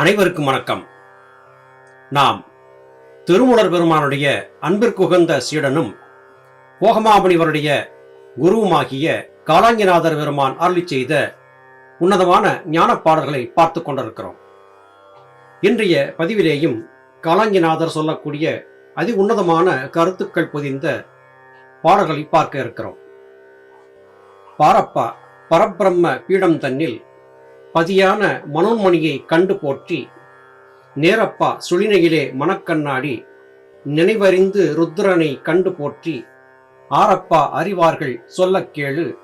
அனைவருக்கும் வணக்கம். நாம் திருமூலர் பெருமானுடைய அன்பிற்குகந்த சீடனும் போகமாமுனிவருடைய குருவுமாகிய காலாங்கிநாதர் பெருமான் அருளி செய்த உன்னதமான ஞான பாடல்களை பார்த்து கொண்டிருக்கிறோம். இன்றைய பதிவிலேயும் காலாங்கிநாதர் சொல்லக்கூடிய அதி உன்னதமான கருத்துக்கள் பொதிந்த பாடல்களை பார்க்க இருக்கிறோம். பாரப்பா பரபிரம்ம பீடம் தன்னில் பதியான மனோன்மணியை கண்டு போற்றி. நேரப்பா சுழினையிலே மனக்கண்ணாடி நினைவறிந்து ருத்ரனை கண்டு போற்றி. ஆரப்பா அறிவார்கள் சொல்லக் கேளு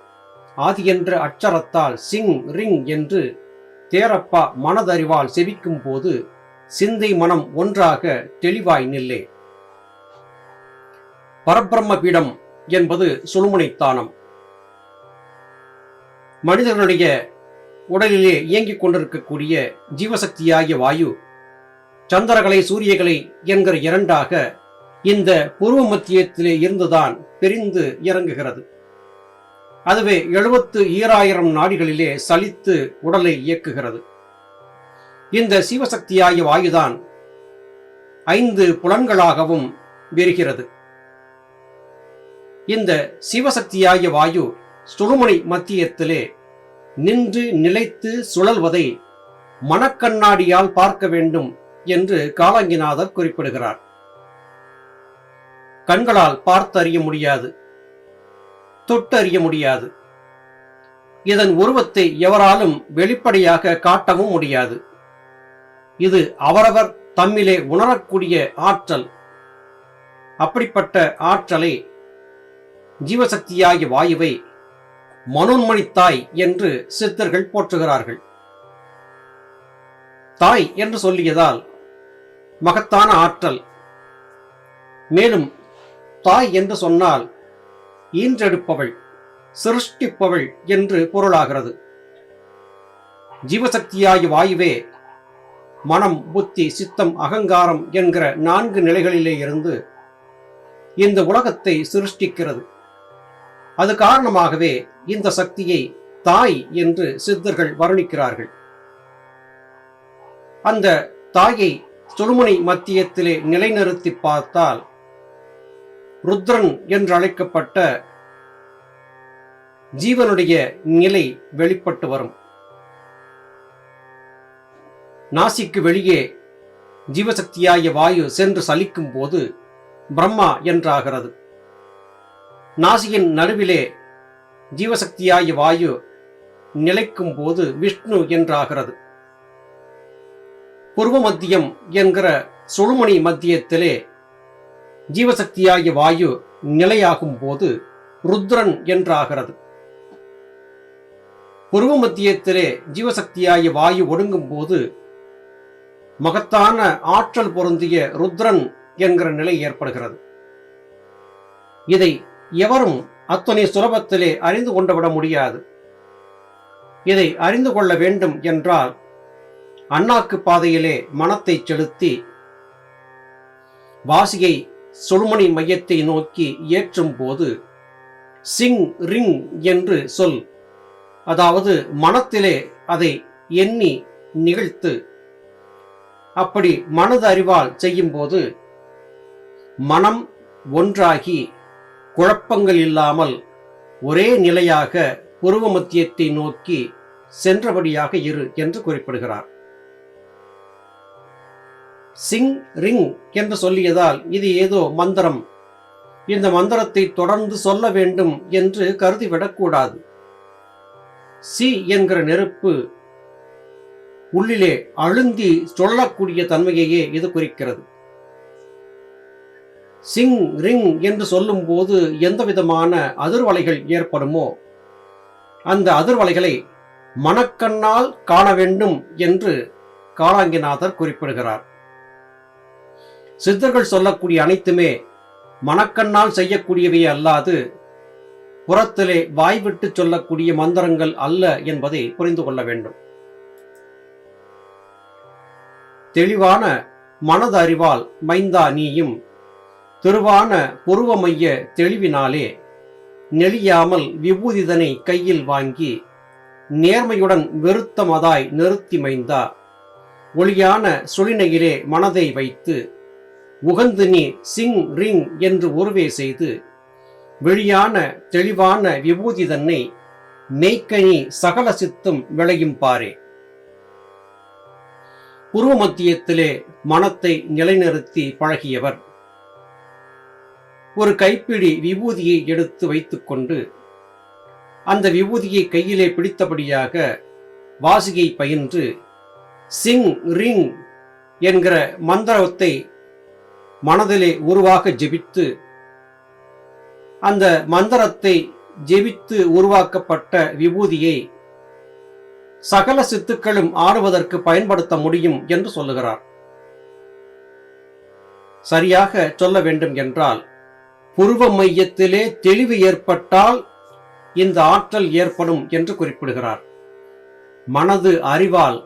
ஆதி என்ற அச்சரத்தால் சிங் ரிங் என்று தேரப்பா மனதறிவால் செவிக்கும் போது சிந்தை மனம் ஒன்றாக தெளிவாய் நில்லே. பரபிரம்ம பீடம் என்பது சுழுமுனைத்தானம் மனிதர்களுடைய உடலிலே இயங்கிக் கொண்டிருக்கக்கூடிய ஜீவசக்தியாகிய வாயு சந்திரகலை சூரியகலை என்கிற இரண்டாக இந்த பூர்வ மத்தியத்திலே இருந்துதான் பிரிந்து இறங்குகிறது. அதுவே எழுபத்து ஈராயிரம் நாடிகளிலே சலித்து உடலை இயக்குகிறது. இந்த சிவசக்தியாகிய வாயுதான் ஐந்து புலன்களாகவும் விரிகிறது. இந்த சிவசக்தியாகிய வாயு சுழுமணி மத்தியத்திலே நின்று நிலைத்து சுழல்வதை மனக்கண்ணாடியால் பார்க்க வேண்டும் என்று காலங்கிநாதர் குறிப்பிடுகிறார். கண்களால் பார்த்தறிய முடியாது தொட்டறிய முடியாது. இதன் உருவத்தை எவராலும் வெளிப்படையாக காட்டவும் முடியாது. இது அவரவர் தம்மிலே உணரக்கூடிய ஆற்றல். அப்படிப்பட்ட ஆற்றலை ஜீவசக்தியாகிய வாயுவை மனோன்மணி தாய் என்று சித்தர்கள் போற்றுகிறார்கள். தாய் என்று சொல்லியதால் மகத்தான ஆற்றல். மேலும் தாய் என்று சொன்னால் ஈன்றெடுப்பவள் சிருஷ்டிப்பவள் என்று பொருளாகிறது. ஜீவசக்தியாகி வாயுவே மனம் புத்தி சித்தம் அகங்காரம் என்கிற நான்கு நிலைகளிலே இருந்து இந்த உலகத்தை சிருஷ்டிக்கிறது. அது காரணமாகவே இந்த சக்தியை தாய் என்று சித்தர்கள் வர்ணிக்கிறார்கள். அந்த தாயை சுழுமுனை மத்தியத்திலே நிலைநிறுத்தி பார்த்தால் ருத்ரன் என்று அழைக்கப்பட்ட ஜீவனுடைய நிலை வெளிப்பட்டு வரும். நாசிக்கு வெளியே ஜீவசக்தியாய வாயு சென்று சலிக்கும் போது பிரம்மா என்றாகிறது. நாசியின் நடுவிலே ஜீவசக்தியாய வாயு நிலைக்கும் போது விஷ்ணு என்றாகிறது. பூர்வ மத்தியம் என்கிற சுழுமணி மத்தியத்திலே ஜீவசக்தியாகிய வாயு நிலையாகும் போது ருத்ரன் என்றாகிறது. பூர்வ மத்தியத்திலே ஜீவசக்தியாகிய வாயு ஒடுங்கும் போது மகத்தான ஆற்றல் பொருந்திய ருத்ரன் என்கிற நிலை ஏற்படுகிறது. இதை எவரும் அத்தனை சுலபத்திலே அறிந்து கொண்டுவிட முடியாது. இதை அறிந்து கொள்ள வேண்டும் என்றால் அண்ணாக்கு பாதையிலே மனத்தை செலுத்தி வாசியை சுழுமணி மையத்தை நோக்கி ஏற்றும் போது சிங் ரிங் என்று சொல். அதாவது மனத்திலே அதை எண்ணி நிகழ்த்து. அப்படி மனது அறிவால் செய்யும்போது மனம் ஒன்றாகி குழப்பங்கள் இல்லாமல் ஒரே நிலையாக புருவ மத்தியத்தை நோக்கி சென்றபடியாக இரு என்று குறிப்பிடுகிறார். சிங் ரிங் என்று சொல்லியதால் இது ஏதோ மந்திரம். இந்த மந்திரத்தை தொடர்ந்து சொல்ல வேண்டும் என்று கருதிவிடக்கூடாது. சி என்கிற நெருப்பு உள்ளிலே அழுந்தி சொல்லக்கூடிய தன்மையையே இது குறிக்கிறது. சிங் ரிங் என்று சொல்லும்போது எந்த விதமான அதிர்வலைகள் ஏற்படுமோ அந்த அதிர்வலைகளை மனக்கண்ணால் காண வேண்டும் என்று காலாங்கிநாதர் குறிப்பிடுகிறார். சித்தர்கள் சொல்லக்கூடிய அனைத்துமே மனக்கண்ணால் செய்யக்கூடியவை அல்லாது புறத்திலே வாய்விட்டு சொல்லக்கூடிய மந்திரங்கள் அல்ல என்பதை புரிந்து கொள்ள வேண்டும். தெளிவான மனது அறிவால் மைந்தா நீயும் திருவான புருவமைய தெளிவினாலே நெளியாமல் விபூதிதனை கையில் வாங்கி நேர்மையுடன் வெறுத்தமதாய் நிறுத்தி மைந்தா. ஒளியான சுழினையிலே மனதை வைத்து உகந்து நீ சிங் ரிங் என்று உருவே செய்து வெளியான தெளிவான விபூதி தன்னை மெய்க்கனி சகல சித்தும் விளையும் பாரே புருவ மத்தியத்திலே மனத்தை நிலைநிறுத்தி பழகியவர். ஒரு கைப்பிடி விபூதியை எடுத்து வைத்துக்கொண்டு அந்த விபூதியை கையிலே பிடித்தபடியாக வாசிகை பயின்று சிங் ரிங் என்கிற மந்திரத்தை மனதிலே உருவாக ஜெபித்து அந்த மந்திரத்தை ஜெபித்து உருவாக்கப்பட்ட விபூதியை சகல சித்துக்களும் ஆடுவதற்கு பயன்படுத்த முடியும் என்று சொல்லுகிறார். சரியாக சொல்ல வேண்டும் என்றால் புருவ மையத்திலே தெளிவு ஏற்பட்டால் இந்த ஆற்றல் ஏற்படும் என்று குறிப்பிடுகிறார். மனது அறிவால்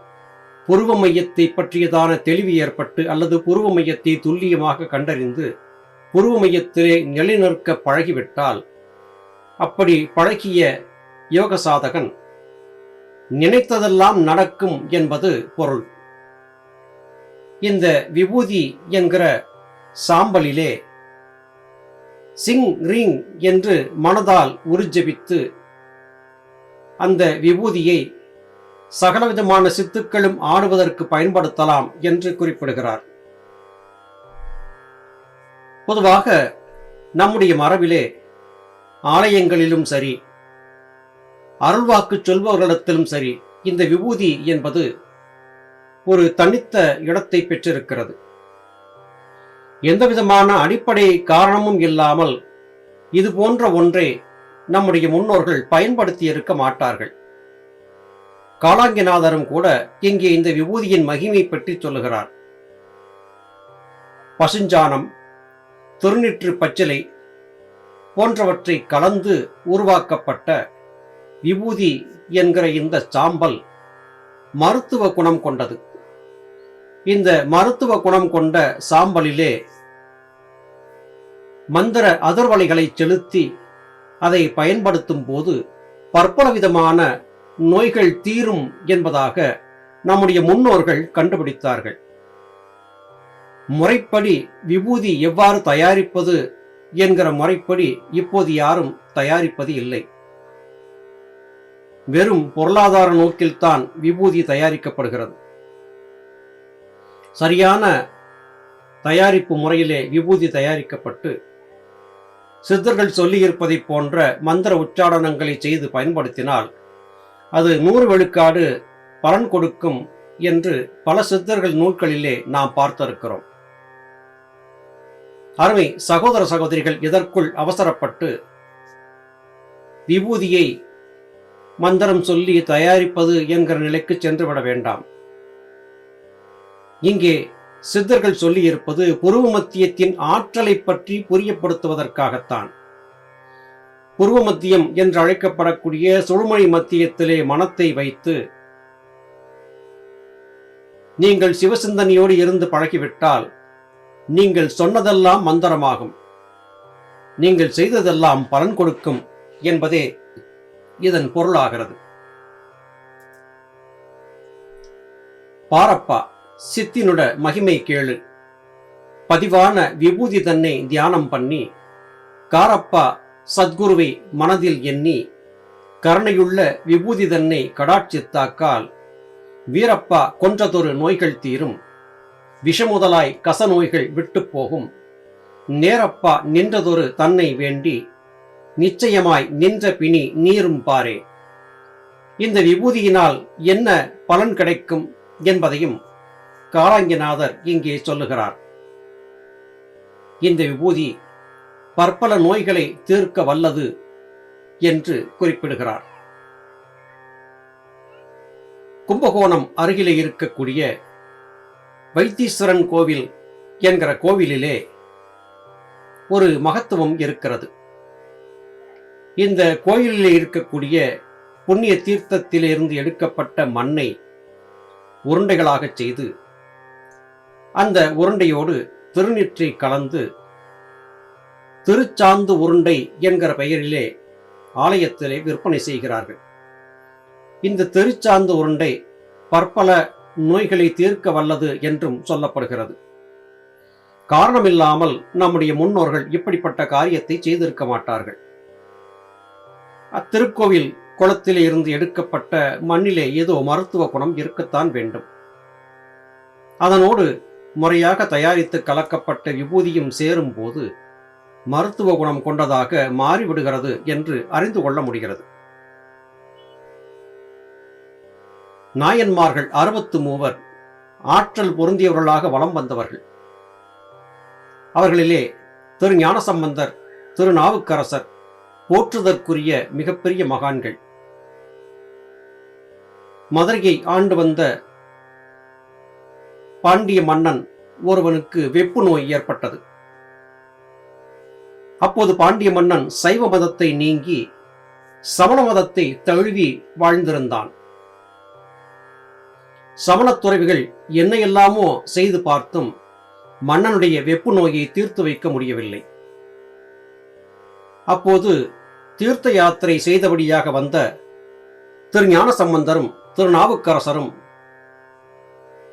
புருவ மையத்தை பற்றியதான தெளிவு ஏற்பட்டு அல்லது புருவ மையத்தை துல்லியமாக கண்டறிந்து புருவ மையத்திலே நிலைநிற்க பழகிவிட்டால் அப்படி பழகிய யோக சாதகன் நினைத்ததெல்லாம் நடக்கும் என்பது பொருள். இந்த விபூதி என்கிற சாம்பலிலே சிங் ரிங் என்று மனதால் உருஜபித்து அந்த விபூதியை சகலவிதமான சித்துக்களும் ஆடுவதற்கு பயன்படுத்தலாம் என்று குறிப்பிடுகிறார். பொதுவாக நம்முடைய மரபிலே ஆலயங்களிலும் சரி அருள்வாக்கு சொல்பவர்களிடத்திலும் சரி இந்த விபூதி என்பது ஒரு தனித்த இடத்தை பெற்றிருக்கிறது. எந்தவிதமான அடிப்படை காரணமும் இல்லாமல் இது போன்ற ஒன்றை நம்முடைய முன்னோர்கள் பயன்படுத்தி இருக்க மாட்டார்கள். காலாங்கிநாதரும் கூட இங்கே இந்த விபூதியின் மகிமை பற்றி சொல்லுகிறார். பசுஞ்சானம் திருநிற்று பச்சிலை போன்றவற்றை கலந்து உருவாக்கப்பட்ட விபூதி என்கிற இந்த சாம்பல் மருத்துவ குணம் கொண்டது. இந்த மருத்துவ குணம் கொண்ட சாம்பலிலே மந்திர அதிர்வலைகளை செலுத்தி அதை பயன்படுத்தும் போது பற்பல விதமான நோய்கள் தீரும் என்பதாக நம்முடைய முன்னோர்கள் கண்டுபிடித்தார்கள். முறைப்படி விபூதி எவ்வாறு தயாரிப்பது என்கிற முறைப்படி இப்போது யாரும் தயாரிப்பது இல்லை. வெறும் பொருளாதார நோக்கில்தான் விபூதி தயாரிக்கப்படுகிறது. சரியான தயாரிப்பு முறையிலே விபூதி தயாரிக்கப்பட்டு சித்தர்கள் சொல்லியிருப்பதை போன்ற மந்திர உச்சாடனங்களை செய்து பயன்படுத்தினால் அது நூறு விழுக்காடு பலன் கொடுக்கும் என்று பல சித்தர்கள் நூல்களிலே நாம் பார்த்திருக்கிறோம். அருமை சகோதர சகோதரிகள் இதற்குள் அவசரப்பட்டு விபூதியை மந்திரம் சொல்லி தயாரிப்பது என்கிற நிலைக்கு சென்றுவிட வேண்டாம். இங்கே சித்தர்கள் சொல்லியிருப்பது புருவ மத்தியத்தின் ஆற்றலை பற்றி புரியப்படுத்துவதற்காகத்தான். புருவ மத்தியம் என்று அழைக்கப்படக்கூடிய சுழுமணி மத்தியத்திலே மனத்தை வைத்து நீங்கள் சிவசிந்தனையோடு இருந்து பழகிவிட்டால் நீங்கள் சொன்னதெல்லாம் மந்திரமாகும். நீங்கள் செய்ததெல்லாம் பலன் கொடுக்கும் என்பதே இதன் பொருளாகிறது. பாரப்பா சித்தினுட மகிமை கேளு. பதிவான விபூதி தன்னை தியானம் பண்ணி காரப்பா சத்குருவை மனதில் எண்ணி கருணையுள்ள விபூதி தன்னை கடாட்சித்தாக்கால் வீரப்பா கொன்றதொரு நோய்கள் தீரும். விஷமுதலாய் கச நோய்கள் விட்டு போகும். நேரப்பா நின்றதொரு தன்னை வேண்டி நிச்சயமாய் நின்ற பிணி நீரும் பாரே. இந்த விபூதியினால் என்ன பலன் கிடைக்கும் என்பதையும் காலாங்கிநாதர் இங்கே சொல்லுகிறார். இந்த விபூதி பற்பல நோய்களை தீர்க்க வல்லது என்று குறிப்பிடுகிறார். கும்பகோணம் அருகிலே இருக்கக்கூடிய வைத்தீஸ்வரன் கோவில் என்கிற கோவிலிலே ஒரு மகத்துவம் இருக்கிறது. இந்த கோயிலிலே இருக்கக்கூடிய புண்ணிய தீர்த்தத்திலிருந்து எடுக்கப்பட்ட மண்ணை உருண்டைகளாகச் செய்து அந்த உருண்டையோடு திருநீற்றை கலந்து திருச்சாந்து உருண்டை என்கிற பெயரிலே ஆலயத்திலே விற்பனை செய்கிறார்கள். இந்த திருச்சாந்து உருண்டை பற்பல நோய்களை தீர்க்க வல்லது என்றும் சொல்லப்படுகிறது. காரணமில்லாமல் நம்முடைய முன்னோர்கள் இப்படிப்பட்ட காரியத்தை செய்திருக்க மாட்டார்கள். அத்திருக்கோவில் குளத்திலே இருந்து எடுக்கப்பட்ட மண்ணிலே ஏதோ மருத்துவ குணம் இருக்கத்தான் வேண்டும். அதனோடு முறையாக தயாரித்து கலக்கப்பட்ட விபூதியும் சேரும் போது மருத்துவ குணம் கொண்டதாக மாறிவிடுகிறது என்று அறிந்து கொள்ள முடிகிறது. நாயன்மார்கள் அறுபத்து மூவர் ஆற்றல் பொருந்தியவர்களாக வலம் வந்தவர்கள். அவர்களிலே திரு ஞானசம்பந்தர் திரு நாவுக்கரசர் போற்றுதற்குரிய மிகப்பெரிய மகான்கள். மதுரையை ஆண்டு வந்த பாண்டிய மன்னன் ஒருவனுக்கு வெப்பு நோய் ஏற்பட்டது. அப்போது பாண்டிய மன்னன் சைவ மதத்தை நீங்கி சமண மதத்தை தழுவி வாழ்ந்திருந்தான். சமணத் துறவிகள் என்ன எல்லாமோ செய்து பார்த்தும் மன்னனுடைய வெப்பு நோயை தீர்த்து வைக்க முடியவில்லை. அப்போது தீர்த்த யாத்திரை செய்தபடியாக வந்த திரு ஞானசம்பந்தரும் சம்பந்தரும் திருநாவுக்கரசரும்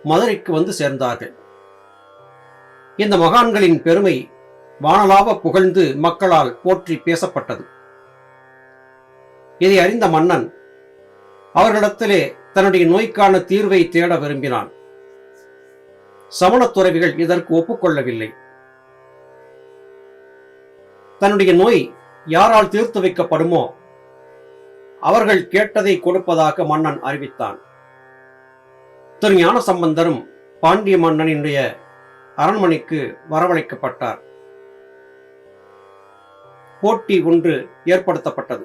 மதுரைக்கு வந்து சேர்ந்தார்கள். இந்த மகான்களின் பெருமை வானலாக புகழ்ந்து மக்களால் போற்றி பேசப்பட்டது. இதை அறிந்த மன்னன் அவர்களிடத்திலே தன்னுடைய நோய்க்கான தீர்வை தேட விரும்பினான். சமணத் துறவிகள் இதற்கு ஒப்புக்கொள்ளவில்லை. தன்னுடைய நோய் யாரால் தீர்த்து வைக்கப்படுமோ அவர்கள் கேட்டதை கொடுப்பதாக மன்னன் அறிவித்தான். திரு ஞான சம்பந்தரும் பாண்டிய மன்னனினுடைய அரண்மனைக்கு வரவழைக்கப்பட்டார். போட்டி ஒன்று ஏற்படுத்தப்பட்டது.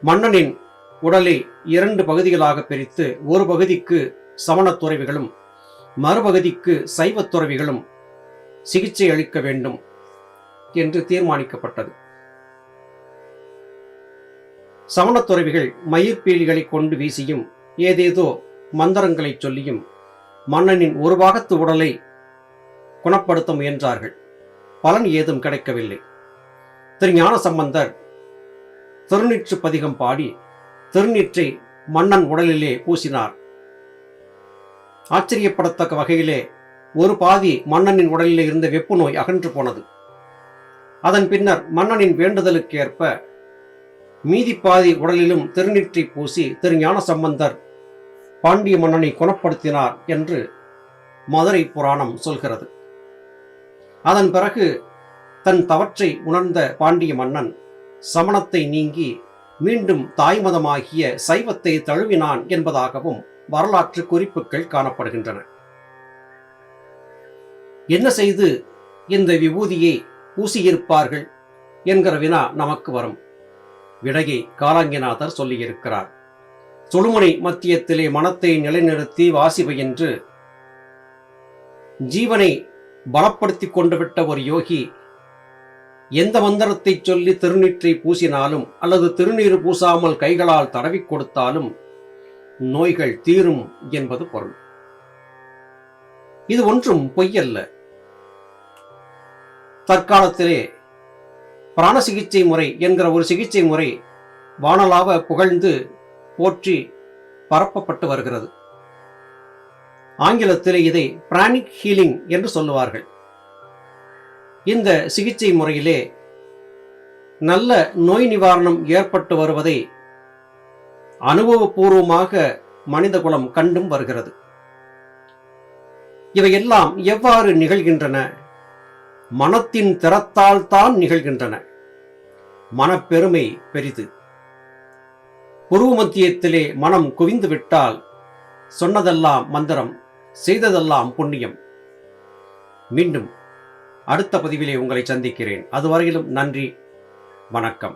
மன்னனின் உடலை இரண்டு பகுதிகளாக பிரித்து ஒரு பகுதிக்கு சமணத் துறவிகளும் மறுபகுதிக்கு சைவத் துறவிகளும் சிகிச்சை அளிக்க வேண்டும் என்று தீர்மானிக்கப்பட்டது. சமணத் துறவிகள் மயிர்பீலிகளை கொண்டு வீசியும் ஏதேதோ மந்திரங்களை சொல்லியும் மன்னனின் ஒரு பாகத்து உடலை குணப்படுத்த முயன்றார்கள். பலன் ஏதும் கிடைக்கவில்லை. திரு ஞானசம்பந்தர் திருநீற்று பதிகம் பாடி திருநீற்றை மன்னன் உடலிலே பூசினார். ஆச்சரியப்படத்தக்க வகையிலே ஒரு பாதி மன்னனின் உடலிலே இருந்த வெப்பு நோய் அகன்று போனது. அதன் பின்னர் மன்னனின் வேண்டுதலுக்கேற்ப மீதி பாதி உடலிலும் திருநீற்றை பூசி திரு ஞானசம்பந்தர் பாண்டிய மன்னனை குணப்படுத்தினார் என்று மதுரை புராணம் சொல்கிறது. அதன் பிறகு தன் தவற்றை உணர்ந்த பாண்டிய மன்னன் சமணத்தை நீங்கி மீண்டும் தாய்மதமாகிய சைவத்தை தழுவினான் என்பதாகவும் வரலாற்று குறிப்புகள் காணப்படுகின்றன. என்ன செய்து இந்த விபூதியை பூசியிருப்பார்கள் என்கிற வினா நமக்கு வரும். விடையை காலாங்கிநாதர் சொல்லியிருக்கிறார். சுழுமுனை மத்தியத்திலே மனத்தை நிலைநிறுத்தி வாசிவை என்று ஜீவனை பலப்படுத்திக் கொண்டு விட்ட ஒரு யோகி எந்த மந்திரத்தை சொல்லி திருநீற்றை பூசினாலும் அல்லது திருநீர் பூசாமல் கைகளால் தடவிக் கொடுத்தாலும் நோய்கள் தீரும் என்பது பொருள். இது ஒன்றும் பொய்யல்ல. தற்காலத்திலே பிராண சிகிச்சை முறை என்கிற ஒரு சிகிச்சை முறை வானலாக புகழ்ந்து போற்றி பரப்பப்பட்டு வருகிறது. ஆங்கிலத்திலே இதை பிராணிக் ஹீலிங் என்று சொல்லுவார்கள். இந்த சிகிச்சை முறையிலே நல்ல நோய் நிவாரணம் ஏற்பட்டு வருவதை அனுபவபூர்வமாக மனிதகுலம் கண்டும் வருகிறது. இவையெல்லாம் எவ்வாறு நிகழ்கின்றன? மனத்தின் திறத்தால் தான் நிகழ்கின்றன. மனப்பெருமை பெரிது. உருவ மத்தியத்திலே மனம் குவிந்து விட்டால் சொன்னதெல்லாம் மந்திரம் செய்ததெல்லாம் புண்ணியம். மீண்டும் அடுத்த பதிவிலே உங்களை சந்திக்கிறேன். அதுவரையிலும் நன்றி வணக்கம்.